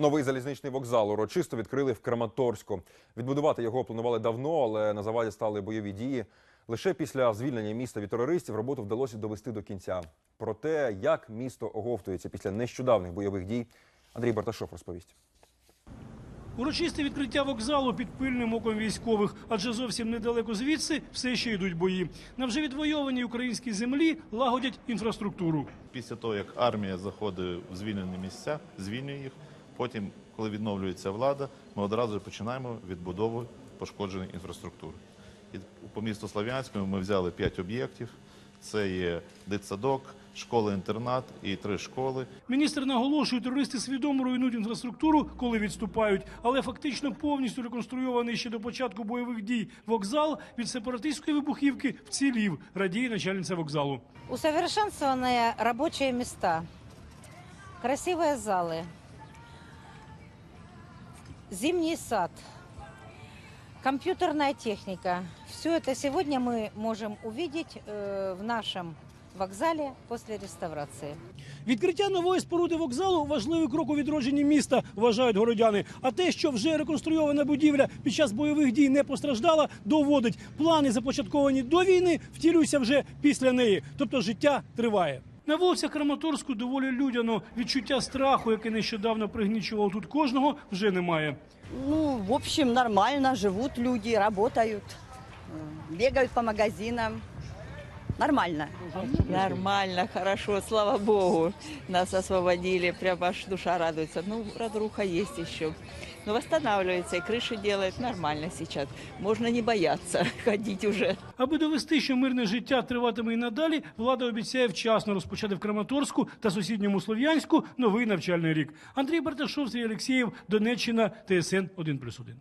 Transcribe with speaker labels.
Speaker 1: Новий залізничний вокзал урочисто відкрили в Краматорську. Відбудувати його планували давно, але на заваді стали бойові дії. Лише після звільнення міста від терористів роботу вдалося довести до кінця. Про те, як місто оговтується після нещодавних бойових дій, Андрій Барташов розповість.
Speaker 2: Урочисте відкриття вокзалу під пильним оком військових, адже зовсім недалеко звідси все ще йдуть бої. На вже відвойованій українській землі лагодять інфраструктуру.
Speaker 3: Після того, як армія заходить в звільнені місця, звільнює їх. Потім, коли відновлюється влада, ми одразу починаємо відбудову пошкодженої інфраструктури. І по місту Слов'янському ми взяли п'ять об'єктів. Це є дитсадок, школа-інтернат і три школи.
Speaker 2: Міністр наголошує, терористи свідомо руйнують інфраструктуру, коли відступають, але фактично повністю реконструйований ще до початку бойових дій вокзал від сепаратистської вибухівки вцілів, радіє начальниця вокзалу.
Speaker 4: Усовершенствованные рабочие места, красивые залы, зимний сад, компьютерная техника. Все это сегодня мы можем увидеть э, в нашем вокзале после реставрации.
Speaker 2: Відкриття нової споруди вокзалу важливий крок у відродженні міста, вважають городяни. А те, що вже реконструйована будівля під час бойових дій не постраждала, доводить плани, започатковані до війни, втілюються вже після неї. Тобто життя триває. На вулицях Краматорську доволі людяно. Відчуття страху, яке нещодавно пригнічувало тут кожного, вже немає.
Speaker 5: Ну, в общем, нормально, живуть люди, працюють, бігають по магазинам. Нормально.
Speaker 6: Нормально, хорошо, слава богу, нас освободили, прям аж душа радуется. Ну, разруха есть еще. Но восстанавливается, и крыши делает нормально сейчас. Можно не бояться ходить уже.
Speaker 2: Аби довести, що мирне життя триватиме і надалі, влада обіцяє вчасно розпочати в Краматорську та сусідньому Слов'янську новий навчальний рік. Андрій Барташов, Сергій Олексєєв, Донеччина, ТСН 1+,1.